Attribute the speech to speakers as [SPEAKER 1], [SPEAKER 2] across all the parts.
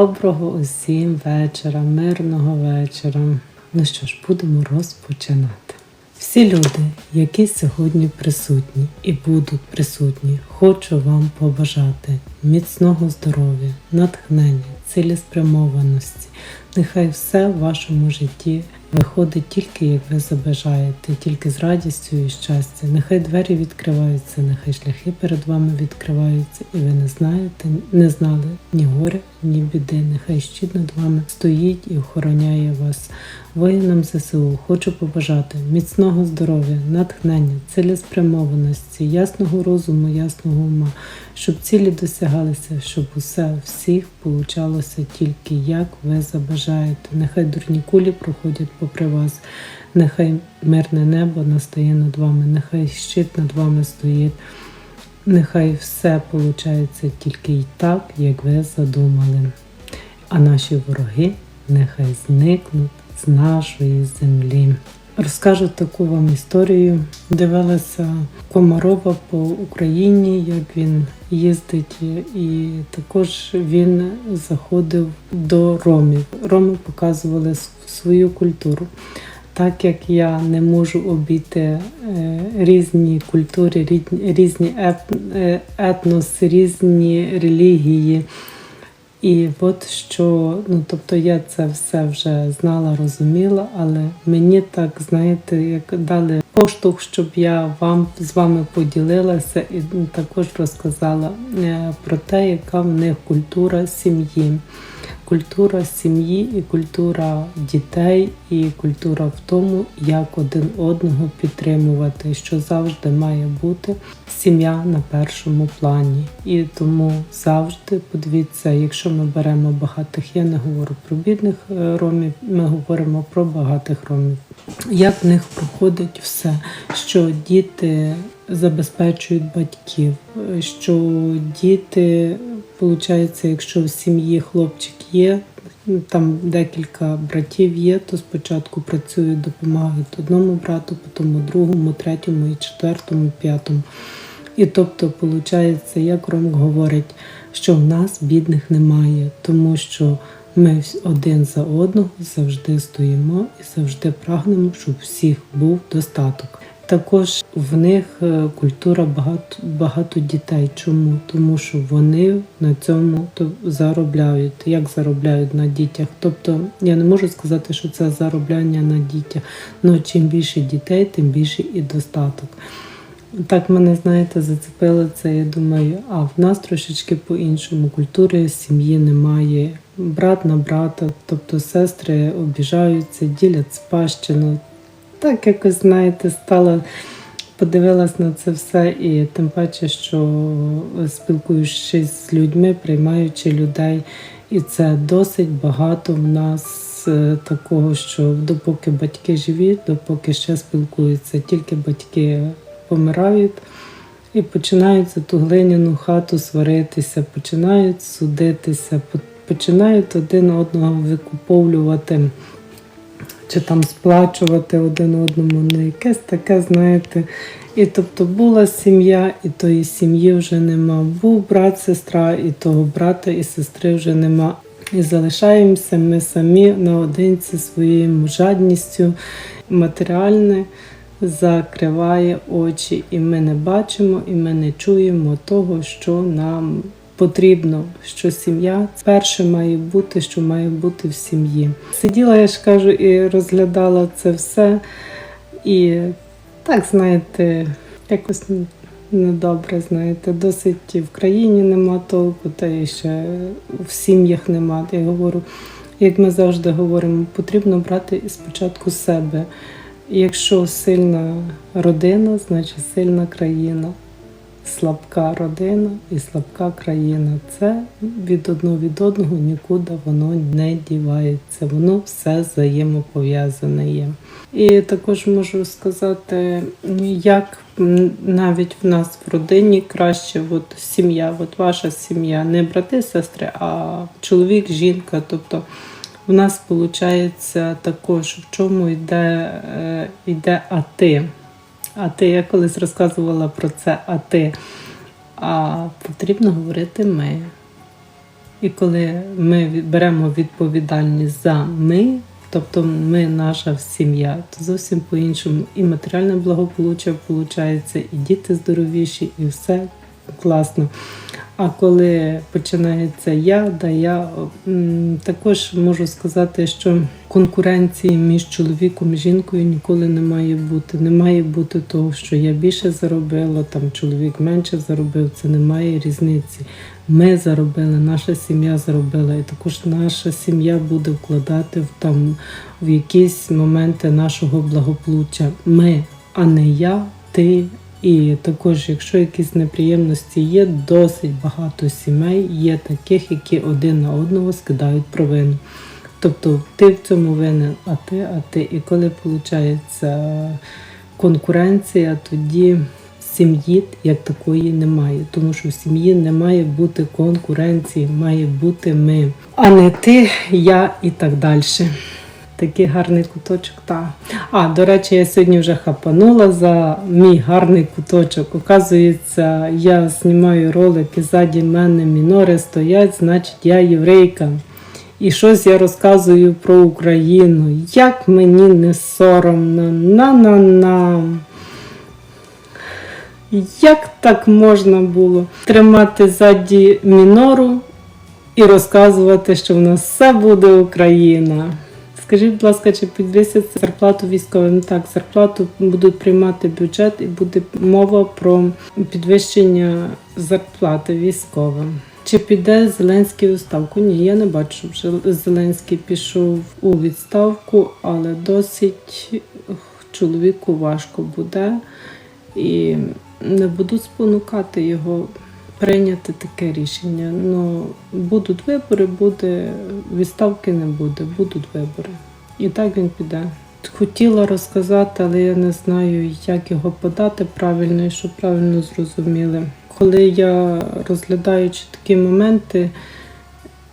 [SPEAKER 1] Доброго усім вечора, мирного вечора. Ну що ж, будемо розпочинати. Всі люди, які сьогодні присутні і будуть присутні, хочу вам побажати міцного здоров'я, натхнення, цілеспрямованості. Нехай все в вашому житті виходить тільки як ви забажаєте, тільки з радістю і щастям. Нехай двері відкриваються, нехай шляхи перед вами відкриваються, і ви не знаєте, не знали ні горя, ні біди. Нехай щит над вами стоїть і охороняє вас. Воїнам ЗСУ хочу побажати міцного здоров'я, натхнення, цілеспрямованості, ясного розуму, ясного ума, щоб цілі досягалися, щоб усе всіх получалося тільки як ви забажаєте. Нехай дурні кулі проходять попри вас, нехай мирне небо настає над вами, нехай щит над вами стоїть. Нехай все виходить тільки й так, як ви задумали. А наші вороги нехай зникнуть з нашої землі. Розкажу таку вам історію. Дивилася Комарова по Україні, як він їздить, і також він заходив до ромів. Роми показували свою культуру. Так як я не можу обійти е, різні культури, різні- е, етноси, різні релігії. І от що, ну тобто я це все вже знала, розуміла, але мені так, знаєте, як дали поштовх, щоб я вам з вами поділилася і також розказала е, про те, яка в них культура сім'ї. Культура сім'ї і культура дітей, і культура в тому, як один одного підтримувати, що завжди має бути сім'я на першому плані. І тому завжди подивіться, якщо ми беремо багатих, я не говорю про бідних е, ромів, ми говоримо про багатих ромів. Як в них проходить все, що діти забезпечують батьків, е, що діти, виходить, якщо в сім'ї хлопчик є, там декілька братів є, то спочатку працюють, допомагають одному брату, потім другому, третьому, і четвертому, п'ятому. І тобто, виходить, як Ром говорить, що в нас бідних немає, тому що ми один за одного завжди стоїмо і завжди прагнемо, щоб всіх був достаток. Також в них е, культура багато, багато дітей. Чому? Тому що вони на цьому заробляють. Як заробляють на дітях? Тобто я не можу сказати, що це заробляння на дітях. Ну чим більше дітей, тим більше і достаток. Так мене, знаєте, зацепило це. Я думаю, а в нас трошечки по-іншому. Культури сім'ї немає. Брат на брата, тобто сестри обіжаються, ділять спадщину. Так якось, знаєте, стала, подивилась на це все, і тим паче, що спілкуючись з людьми, приймаючи людей, і це досить багато в нас е, такого, що допоки батьки живі, допоки ще спілкуються, тільки батьки помирають. І починають за ту глиняну хату сваритися, починають судитися, починають один одного викуповлювати чи там сплачувати один одному, ну якесь таке, знаєте. І тобто була сім'я, і тої сім'ї вже нема. Був брат, сестра, і того брата і сестри вже нема. І залишаємося ми самі наодинці своєю жадністю. Матеріальне закриває очі, і ми не бачимо, і ми не чуємо того, що нам потрібно, що сім'я перше має бути, що має бути в сім'ї. Сиділа, я ж кажу, і розглядала це все. І так, знаєте, якось недобре, знаєте, досить в країні нема толку, та і ще в сім'ях нема. Я говорю, як ми завжди говоримо, потрібно брати спочатку себе. Якщо сильна родина, значить сильна країна. Слабка родина і слабка країна. Це від одного від одного нікуди воно не дівається. Воно все взаємопов'язане є. І також можу сказати, як навіть в нас в родині краще, от сім'я, от ваша сім'я, не брати, сестри, а чоловік, жінка. Тобто в нас виходить також, в чому йде, е, йде ати. А ти я колись розказувала про це, а ти. А потрібно говорити ми. І коли ми беремо відповідальність за ми, тобто ми наша сім'я, то зовсім по-іншому і матеріальне благополуччя виходить, і діти здоровіші, і все класно. А коли починається я, да я також можу сказати, що конкуренції між чоловіком і жінкою ніколи не має бути. Не має бути того, що я більше заробила, там чоловік менше заробив. Це немає різниці. Ми заробили, наша сім'я заробила, і також наша сім'я буде вкладати в там в якісь моменти нашого благополуччя. Ми, а не я, ти. І також, якщо якісь неприємності є, досить багато сімей є таких, які один на одного скидають провину. Тобто ти в цьому винен, а ти, а ти. І коли виходить конкуренція, тоді сім'ї як такої немає. Тому що в сім'ї не має бути конкуренції, має бути ми, а не ти, я і так далі. Такий гарний куточок, так. А, до речі, я сьогодні вже хапанула за мій гарний куточок. Оказується, я знімаю ролик і ззаді мене мінори стоять, значить я єврейка. І щось я розказую про Україну. Як мені не соромно. На-на-на. Як так можна було тримати ззаді мінору і розказувати, що в нас все буде Україна? Скажіть, будь ласка, чи підвисять зарплату військовим? Так, зарплату будуть приймати бюджет і буде мова про підвищення зарплати військовим. Чи піде Зеленський у відставку? Ні, я не бачу, що Зеленський пішов у відставку, але досить чоловіку важко буде і не буду спонукати його прийняти таке рішення. Ну, будуть вибори, буде відставки не буде, будуть вибори. І так він піде. Хотіла розказати, але я не знаю, як його подати правильно і щоб правильно зрозуміли. Коли я розглядаючи такі моменти,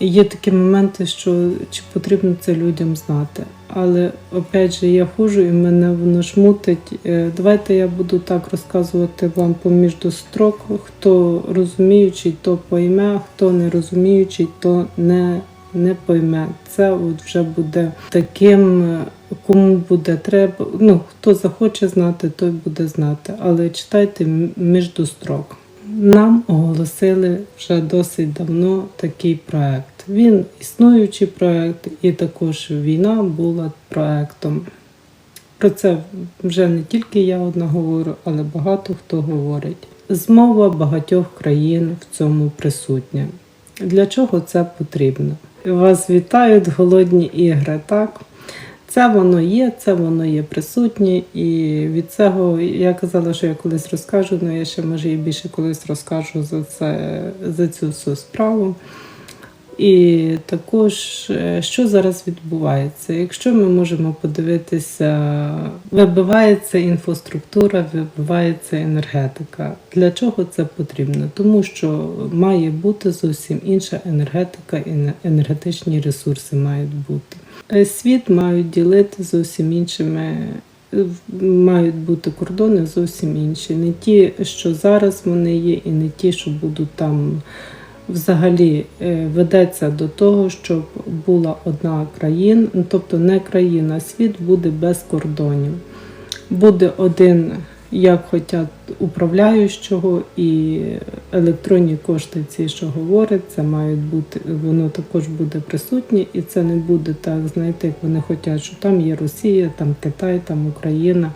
[SPEAKER 1] є такі моменти, що чи потрібно це людям знати. Але опять же, я хожу і мене воно шмутить. Е, Давайте я буду так розказувати вам поміж до строк. Хто розуміючий, то пойме, хто не розуміючий, то не, не пойме. Це от вже буде таким, кому буде треба. Ну, хто захоче знати, той буде знати. Але читайте між строк. Нам оголосили вже досить давно такий проект. Він існуючий проект, і також війна була проектом. Про це вже не тільки я одна говорю, але багато хто говорить. Змова багатьох країн в цьому присутня. Для чого це потрібно? Вас вітають голодні ігри, так? Це воно є, це воно є присутнє, і від цього я казала, що я колись розкажу, але я ще може і більше колись розкажу за це за цю всю справу. І також, е, що зараз відбувається? Якщо ми можемо подивитися, вибивається інфраструктура, вибивається енергетика. Для чого це потрібно? Тому що має бути зовсім інша енергетика і енергетичні ресурси мають бути. Е, Світ мають ділити зовсім іншими. е, Мають бути кордони зовсім інші. Не ті, що зараз вони є, і не ті, що будуть там взагалі е, ведеться до того, щоб була одна країна, тобто не країна, світ буде без кордонів. Буде один, як хочуть управляючого, і електронні кошти, ці, що говорять, це мають бути, воно також буде присутнє, і це не буде так, знаєте, як вони хочуть, що там є Росія, там Китай, там Україна.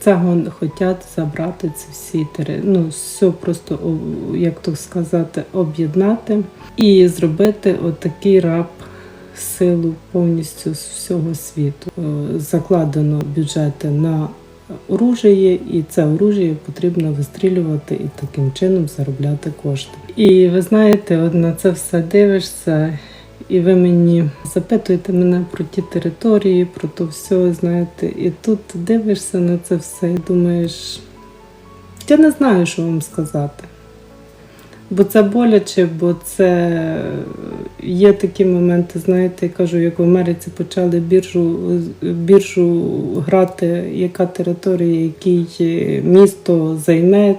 [SPEAKER 1] Це хочуть забрати ці всі тери, ну все просто, як то сказати, об'єднати і зробити отакий раб силу повністю з всього світу. Е, Закладено бюджети на оружіє, і це оружіє потрібно вистрілювати і таким чином заробляти кошти. І ви знаєте, от на це все дивишся. І ви мені запитуєте мене про ті території, про то все, знаєте, і тут дивишся на це все і думаєш, я не знаю, що вам сказати. Бо це боляче, бо це є такі моменти, знаєте, я кажу, як в Америці почали біржу, біржу грати, яка територія, який місто займе,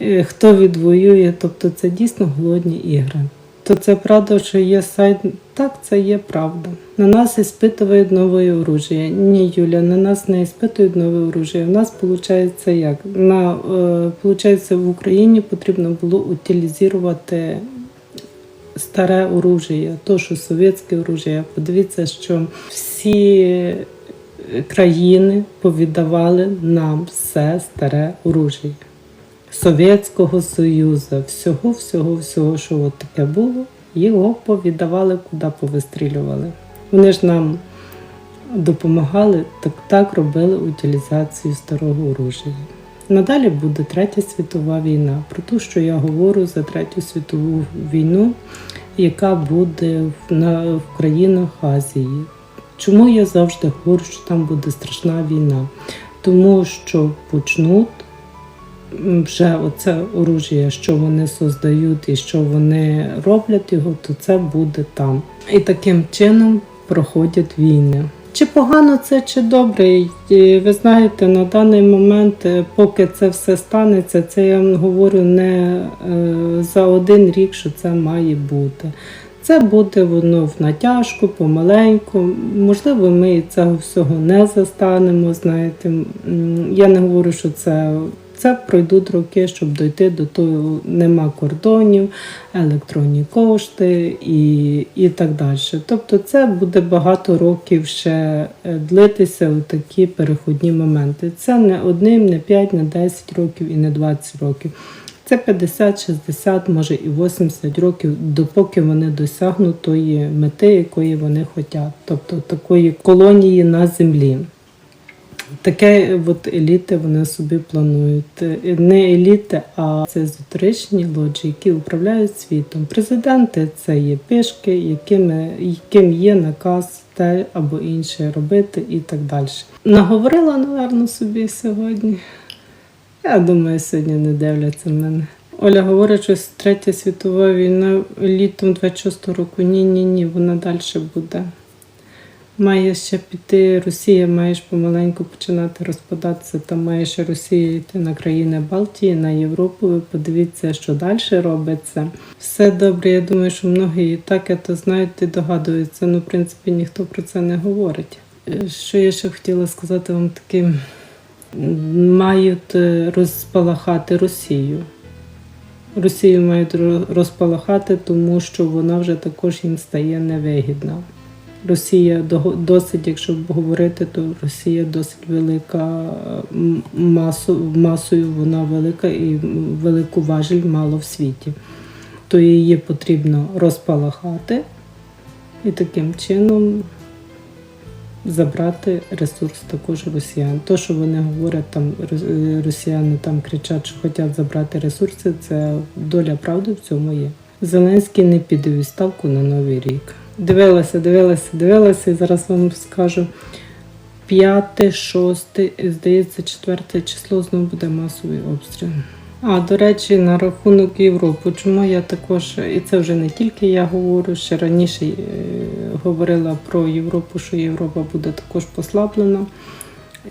[SPEAKER 1] е, хто відвоює. Тобто це дійсно голодні ігри. То це правда, що є сайт. Так, це є правда. На нас іспитують нове оружие. Ні, Юля, на нас не іспитують нове оружие. У нас виходить як? На, е, получається, в Україні потрібно було утилізувати старе оружие, то, що совєтське оружие. Подивіться, що всі країни повіддавали нам все старе оружие. Совєтського Союзу, всього, всього, всього, що от таке було, його повіддавали, куди повистрілювали. Вони ж нам допомагали, так, так робили утилізацію старого оружия. Надалі буде Третя світова війна. Про те, що я говорю за Третю світову війну, яка буде в, на, в країнах Азії. Чому я завжди говорю, що там буде страшна війна? Тому що почнуть вже оце оружие, що вони создають і що вони роблять його, то це буде там. І таким чином проходять війни. Чи погано це, чи добре? Ви знаєте, на даний момент, е, поки це все станеться, це я говорю не е, за один рік, що це має бути. Це буде воно в натяжку, помаленьку. Можливо, ми цього всього не застанемо. Знаєте, я не говорю, що це. Це пройдуть роки, щоб дойти до того, нема кордонів, електронні кошти і, і так далі. Тобто це буде багато років ще е, длитися у такі переходні моменти. Це не одним, не 5, не 10 років і не 20 років. Це 50, 60, може і 80 років, допоки вони досягнуть тої мети, якої вони хочуть, тобто такої колонії на землі. Таке от еліти вони собі планують. Е, Не еліти, а це езотеричні лоджі, які управляють світом. Президенти це є пишки, якими, яким є наказ те або інше робити і так далі. Наговорила, напевно, собі сьогодні. Я думаю, сьогодні не дивляться мене. Оля говорить, що третя світова війна літом 26 року. Ні, ні, ні, вона далі буде. Має ще піти Росія, маєш помаленьку починати розпадатися. Там має ще Росія йти на країни Балтії, на Європу. Ви подивіться, що далі робиться. Все добре. Я думаю, що многі і так це знають і догадуються. Ну, в принципі, ніхто про це не говорить. Е, Що я ще хотіла сказати вам таким, мають е, розпалахати Росію. Росію мають розпалахати, тому що вона вже також їм стає невигідна. Росія досить, якщо говорити, то Росія досить велика масу, масою, вона велика і велику важіль мало в світі. То її потрібно розпалахати і таким чином забрати ресурс також росіян. То, що вони говорять, там росіяни там кричать, що хочуть забрати ресурси, це доля правди в цьому є. Зеленський не піде відставку на новий рік. Дивилася, дивилася, дивилася, і зараз вам скажу. П'яте, шосте, здається, четверте число знову буде масовий обстріл. А, до речі, на рахунок Європи, чому я також, і це вже не тільки я говорю, ще раніше е, говорила про Європу, що Європа буде також послаблена.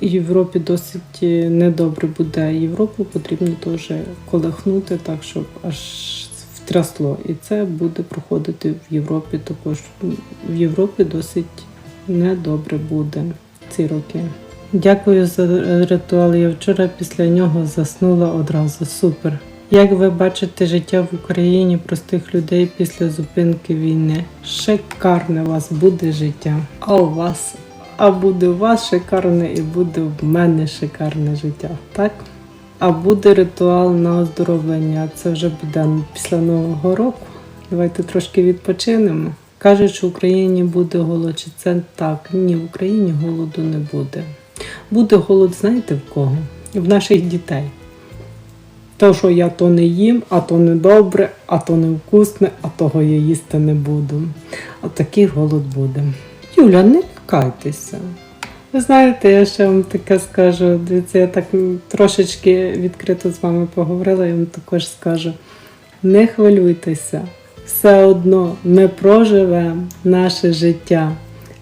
[SPEAKER 1] Європі досить е, недобре буде. Європу потрібно теж колихнути так, щоб аж втрясло. І це буде проходити в Європі також. В Європі досить недобре буде ці роки. Дякую за ритуал. Я вчора після нього заснула одразу. Супер. Як ви бачите життя в Україні простих людей після зупинки війни? Шикарне у вас буде життя. А у вас? А буде у вас шикарне і буде в мене шикарне життя, так? А буде ритуал на оздоровлення. Це вже буде після Нового року. Давайте трошки відпочинемо. Кажуть, що в Україні буде голод. Чи це так? Ні, в Україні голоду не буде. Буде голод, знаєте в кого? В наших дітей. То, що я то не їм, а то не добре, а то не вкусне, а того я їсти не буду. А такий голод буде. Юля, не лякайтеся. Ви знаєте, я ще вам таке скажу. Дивіться, я так трошечки відкрито з вами поговорила, я вам також скажу. Не хвилюйтеся, все одно ми проживемо наше життя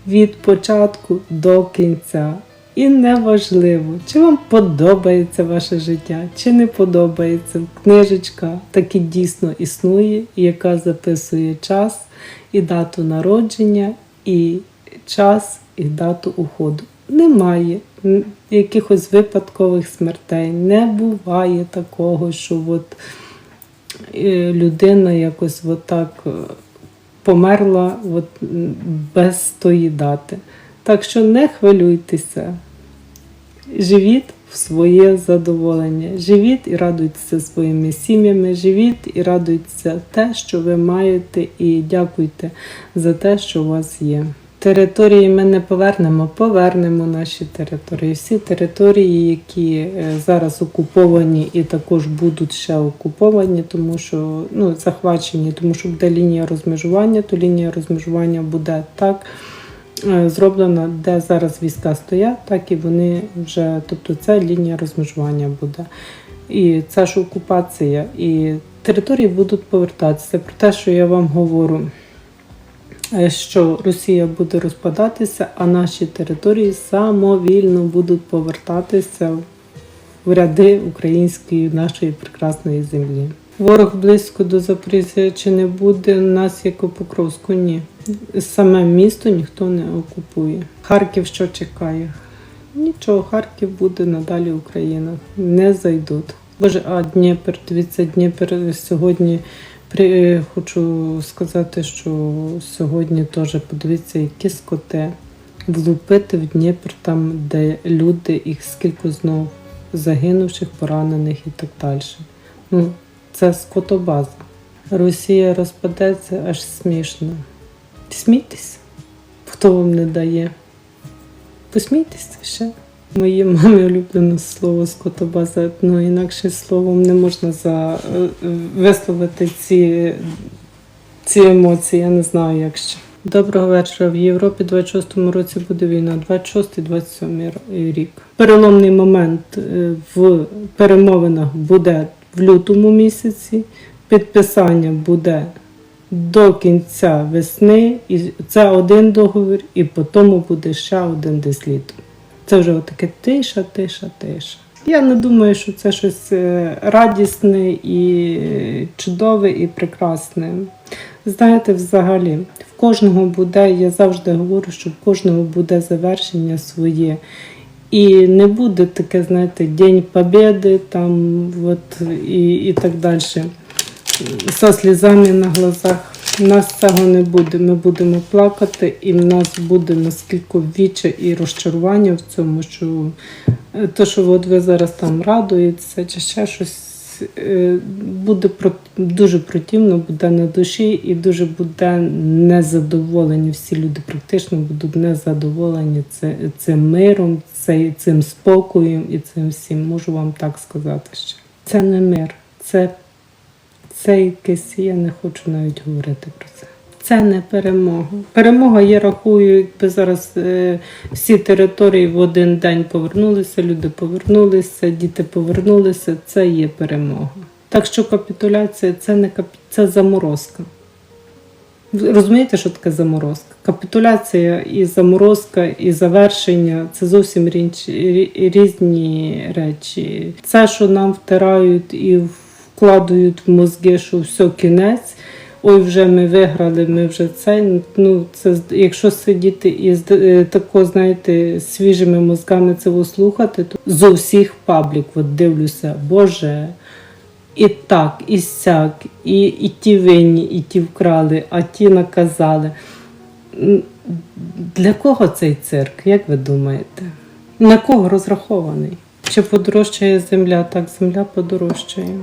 [SPEAKER 1] від початку до кінця. І неважливо, чи вам подобається ваше життя, чи не подобається. Книжечка таки дійсно існує, яка записує час і дату народження, і час, і дату уходу. Немає якихось випадкових смертей. Не буває такого, що от е, людина якось от е, померла от, без тої дати. Так що не хвилюйтеся, живіть в своє задоволення, живіть і радуйтеся своїми сім'ями, живіть і радуйтеся те, що ви маєте, і дякуйте за те, що у вас є. Території ми не повернемо, повернемо наші території. Всі території, які е, зараз окуповані і також будуть ще окуповані, тому що ну, захвачені, тому що буде лінія розмежування, то лінія розмежування буде так е, зроблена, де зараз війська стоять, так і вони вже, тобто це лінія розмежування буде. І це ж окупація, і території будуть повертатися. Про те, що я вам говорю, що Росія буде розпадатися, а наші території самовільно будуть повертатися в ряди української нашої прекрасної землі. Ворог близько до Запоріжжя чи не буде у нас як у Покровську? Ні. Саме місто ніхто не окупує. Харків що чекає? Нічого, Харків буде надалі Україна. Не зайдуть. Боже, а Дніпр, дивіться, Дніпр сьогодні при, хочу сказати, що сьогодні теж подивіться, які скоти влупити в Дніпр, там, де люди, їх скільки знов загинувших, поранених і так далі. Ну, це скотобаза. Росія розпадеться аж смішно. Смійтесь, хто вам не дає. Посмійтеся ще. Моїй мамі улюблене слово скотобаза, ну інакше словом не можна за, е, е, висловити ці, ці емоції, я не знаю як ще. Доброго вечора. В Європі 26-му році буде війна, 26-27 рік. Переломний момент е, в перемовинах буде в лютому місяці, підписання буде до кінця весни, і це один договір, і по тому буде ще один десь літом. Це вже отаке тиша, тиша, тиша. Я не думаю, що це щось е, радісне і е, чудове і прекрасне. Знаєте, взагалі, в кожного буде, я завжди говорю, що в кожного буде завершення своє. І не буде таке, знаєте, День Побєди там, от, і, і так далі. Со слізами на глазах. У нас цього не буде. Ми будемо плакати, і в нас буде наскільки віче і розчарування в цьому, що е, то, що от ви зараз там радуєтеся, чи ще щось е, буде дуже противно, буде на душі і дуже буде незадоволені. Всі люди практично будуть незадоволені цим миром, цим спокоєм і цим всім. Можу вам так сказати ще. Це не мир, це це якесь, я не хочу навіть говорити про це. Це не перемога. Перемога, я рахую, якби зараз е, всі території в один день повернулися, люди повернулися, діти повернулися. Це є перемога. Так що капітуляція це не капі... це заморозка. Розумієте, що таке заморозка? Капітуляція і заморозка, і завершення це зовсім різні речі. Це, що нам втирають і вкладають в мозги, що все кінець. Ой, вже ми виграли, ми вже це. Ну, це якщо сидіти і е, тако, знаєте, свіжими мозками це слухати, то з усіх паблік от дивлюся, Боже, і так, і сяк, і, і ті винні, і ті вкрали, а ті наказали. Для кого цей цирк, як ви думаєте? На кого розрахований? Чи подорожчає земля? Так, земля подорожчає.